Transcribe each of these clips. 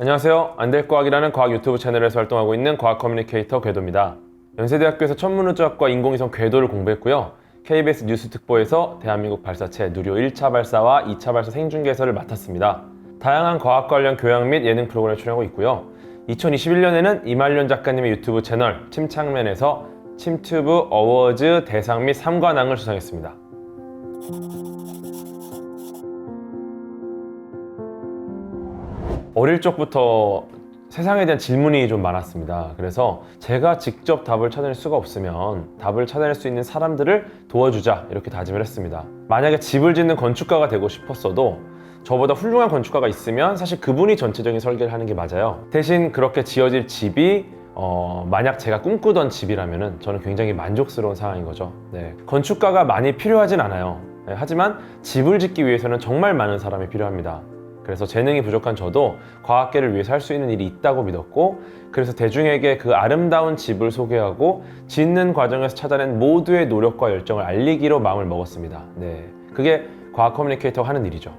안녕하세요. 안될과학이라는 과학 유튜브 채널에서 활동하고 있는 과학 커뮤니케이터 궤도입니다. 연세대학교에서 천문우주학과 인공위성 궤도를 공부했고요. KBS 뉴스 특보에서 대한민국 발사체 누리호 1차 발사와 2차 발사 생중계설을 맡았습니다. 다양한 과학 관련 교양 및 예능 프로그램에 출연하고 있고요. 2021년에는 이말년 작가님의 유튜브 채널 침착맨에서 침튜브 어워즈 대상 및 3관왕을 수상했습니다. 어릴 적부터 세상에 대한 질문이 좀 많았습니다. 그래서 제가 직접 답을 찾아낼 수가 없으면 답을 찾아낼 수 있는 사람들을 도와주자 이렇게 다짐을 했습니다. 만약에 집을 짓는 건축가가 되고 싶었어도 저보다 훌륭한 건축가가 있으면 사실 그분이 전체적인 설계를 하는 게 맞아요. 대신 그렇게 지어질 집이 어, 만약 제가 꿈꾸던 집이라면 저는 굉장히 만족스러운 상황인 거죠. 네. 건축가가 많이 필요하진 않아요. 네, 하지만 집을 짓기 위해서는 정말 많은 사람이 필요합니다. 그래서 재능이 부족한 저도 과학계를 위해서 할 수 있는 일이 있다고 믿었고 그래서 대중에게 그 아름다운 집을 소개하고 짓는 과정에서 찾아낸 모두의 노력과 열정을 알리기로 마음을 먹었습니다. 네. 그게 과학 커뮤니케이터가 하는 일이죠.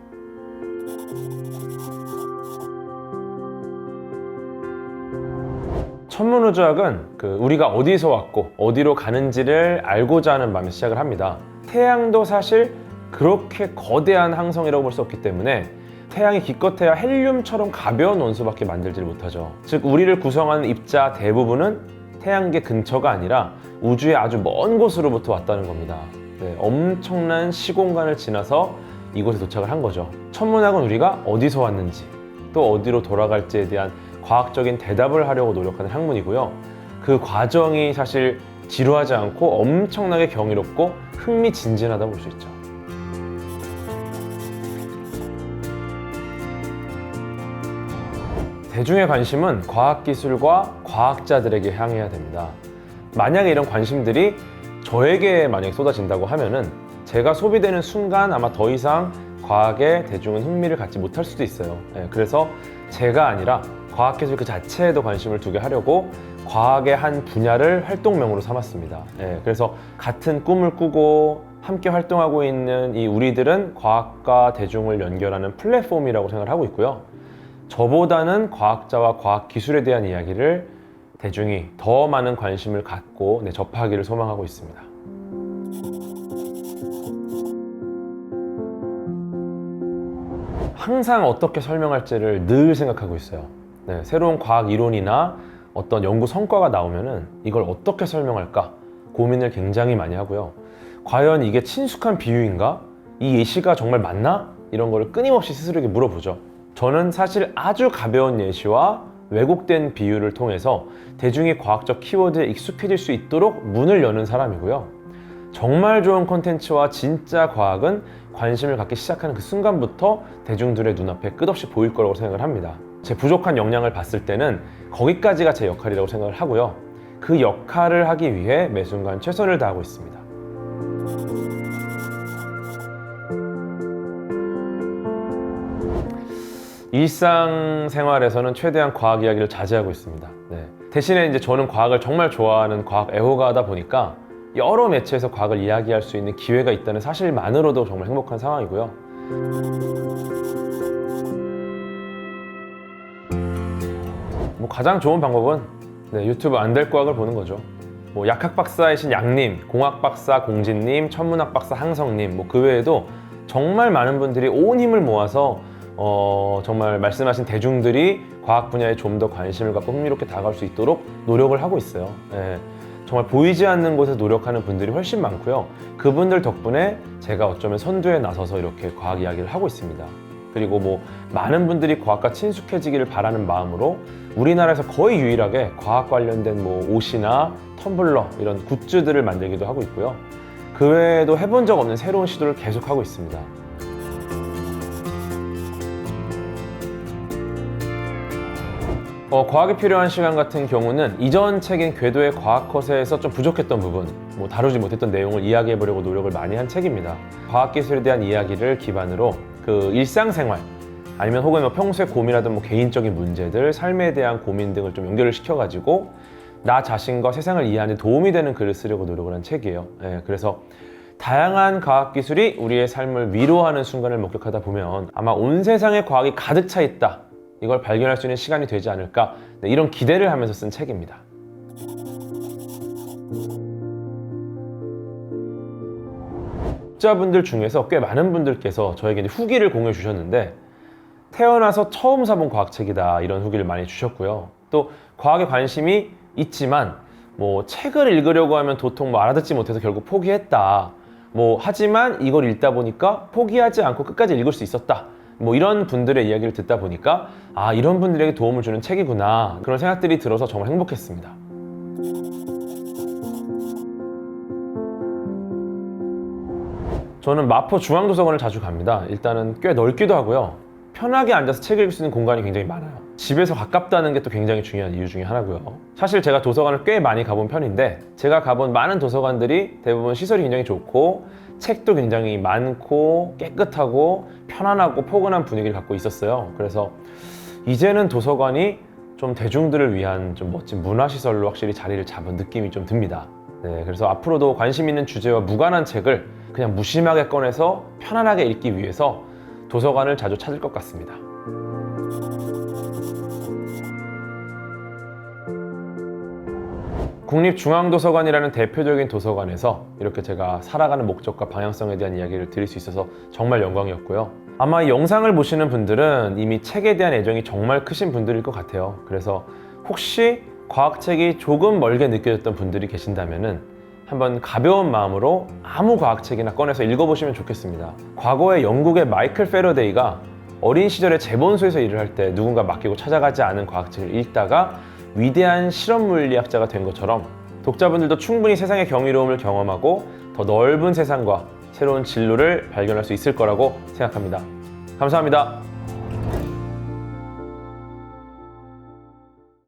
천문우주학은 그 우리가 어디서 왔고 어디로 가는지를 알고자 하는 마음에 시작을 합니다. 태양도 사실 그렇게 거대한 항성이라고 볼 수 없기 때문에 태양이 기껏해야 헬륨처럼 가벼운 원소밖에 만들지를 못하죠. 즉 우리를 구성하는 입자 대부분은 태양계 근처가 아니라 우주의 아주 먼 곳으로부터 왔다는 겁니다. 네, 엄청난 시공간을 지나서 이곳에 도착을 한 거죠. 천문학은 우리가 어디서 왔는지 또 어디로 돌아갈지에 대한 과학적인 대답을 하려고 노력하는 학문이고요. 그 과정이 사실 지루하지 않고 엄청나게 경이롭고 흥미진진하다 볼 수 있죠. 대중의 관심은 과학기술과 과학자들에게 향해야 됩니다. 만약에 이런 관심들이 저에게 만약에 쏟아진다고 하면은 제가 소비되는 순간 아마 더 이상 과학에 대중은 흥미를 갖지 못할 수도 있어요. 예, 그래서 제가 아니라 과학기술 그 자체에도 관심을 두게 하려고 과학의 한 분야를 활동명으로 삼았습니다. 예, 그래서 같은 꿈을 꾸고 함께 활동하고 있는 이 우리들은 과학과 대중을 연결하는 플랫폼이라고 생각을 하고 있고요. 저보다는 과학자와 과학 기술에 대한 이야기를 대중이 더 많은 관심을 갖고 네, 접하기를 소망하고 있습니다. 항상 어떻게 설명할지를 늘 생각하고 있어요. 네, 새로운 과학 이론이나 어떤 연구 성과가 나오면은 이걸 어떻게 설명할까 고민을 굉장히 많이 하고요. 과연 이게 친숙한 비유인가? 이 예시가 정말 맞나? 이런 거를 끊임없이 스스로에게 물어보죠. 저는 사실 아주 가벼운 예시와 왜곡된 비유를 통해서 대중이 과학적 키워드에 익숙해질 수 있도록 문을 여는 사람이고요. 정말 좋은 콘텐츠와 진짜 과학은 관심을 갖기 시작하는 그 순간부터 대중들의 눈앞에 끝없이 보일 거라고 생각을 합니다. 제 부족한 역량을 봤을 때는 거기까지가 제 역할이라고 생각을 하고요. 그 역할을 하기 위해 매 순간 최선을 다하고 있습니다. 일상생활에서는 최대한 과학 이야기를 자제하고 있습니다. 네. 대신에 이제 저는 과학을 정말 좋아하는 과학 애호가다 보니까 여러 매체에서 과학을 이야기할 수 있는 기회가 있다는 사실만으로도 정말 행복한 상황이고요. 뭐 가장 좋은 방법은 네, 유튜브 안 될 과학을 보는 거죠. 뭐 약학 박사이신 양님, 공학 박사 공진님, 천문학 박사 항성님, 뭐 그 외에도 정말 많은 분들이 온 힘을 모아서 어, 정말 말씀하신 대중들이 과학 분야에 좀 더 관심을 갖고 흥미롭게 다가갈 수 있도록 노력을 하고 있어요. 예. 정말 보이지 않는 곳에서 노력하는 분들이 훨씬 많고요. 그분들 덕분에 제가 어쩌면 선두에 나서서 이렇게 과학 이야기를 하고 있습니다. 그리고 뭐 많은 분들이 과학과 친숙해지기를 바라는 마음으로 우리나라에서 거의 유일하게 과학 관련된 뭐 옷이나 텀블러 이런 굿즈들을 만들기도 하고 있고요. 그 외에도 해본 적 없는 새로운 시도를 계속 하고 있습니다. 어, 과학이 필요한 시간 같은 경우는 이전 책인 궤도의 과학 커세에서 좀 부족했던 부분, 뭐 다루지 못했던 내용을 이야기해 보려고 노력을 많이 한 책입니다. 과학 기술에 대한 이야기를 기반으로 그 일상생활 아니면 혹은 뭐 평소에 고민하던 뭐 개인적인 문제들, 삶에 대한 고민 등을 좀 연결을 시켜 가지고 나 자신과 세상을 이해하는 데 도움이 되는 글을 쓰려고 노력을 한 책이에요. 예, 그래서 다양한 과학 기술이 우리의 삶을 위로하는 순간을 목격하다 보면 아마 온 세상에 과학이 가득 차 있다. 이걸 발견할 수 있는 시간이 되지 않을까 네, 이런 기대를 하면서 쓴 책입니다. 독자분들 중에서 꽤 많은 분들께서 저에게 후기를 공유해 주셨는데 태어나서 처음 사본 과학책이다 이런 후기를 많이 주셨고요. 또 과학에 관심이 있지만 뭐 책을 읽으려고 하면 도통 뭐 알아듣지 못해서 결국 포기했다. 뭐 하지만 이걸 읽다 보니까 포기하지 않고 끝까지 읽을 수 있었다. 뭐 이런 분들의 이야기를 듣다 보니까 아 이런 분들에게 도움을 주는 책이구나 그런 생각들이 들어서 정말 행복했습니다. 저는 마포 중앙도서관을 자주 갑니다. 일단은 꽤 넓기도 하고요. 편하게 앉아서 책 읽을 수 있는 공간이 굉장히 많아요. 집에서 가깝다는 게 또 굉장히 중요한 이유 중에 하나고요. 사실 제가 도서관을 꽤 많이 가본 편인데 제가 가본 많은 도서관들이 대부분 시설이 굉장히 좋고 책도 굉장히 많고 깨끗하고 편안하고 포근한 분위기를 갖고 있었어요. 그래서 이제는 도서관이 좀 대중들을 위한 좀 멋진 문화시설로 확실히 자리를 잡은 느낌이 좀 듭니다. 네, 그래서 앞으로도 관심 있는 주제와 무관한 책을 그냥 무심하게 꺼내서 편안하게 읽기 위해서 도서관을 자주 찾을 것 같습니다. 국립중앙도서관이라는 대표적인 도서관에서 이렇게 제가 살아가는 목적과 방향성에 대한 이야기를 드릴 수 있어서 정말 영광이었고요. 아마 이 영상을 보시는 분들은 이미 책에 대한 애정이 정말 크신 분들일 것 같아요. 그래서 혹시 과학책이 조금 멀게 느껴졌던 분들이 계신다면은 한번 가벼운 마음으로 아무 과학책이나 꺼내서 읽어보시면 좋겠습니다. 과거에 영국의 마이클 페러데이가 어린 시절에 재본소에서 일을 할 때 누군가 맡기고 찾아가지 않은 과학책을 읽다가 위대한 실험 물리학자가 된 것처럼 독자분들도 충분히 세상의 경이로움을 경험하고 더 넓은 세상과 새로운 진로를 발견할 수 있을 거라고 생각합니다. 감사합니다.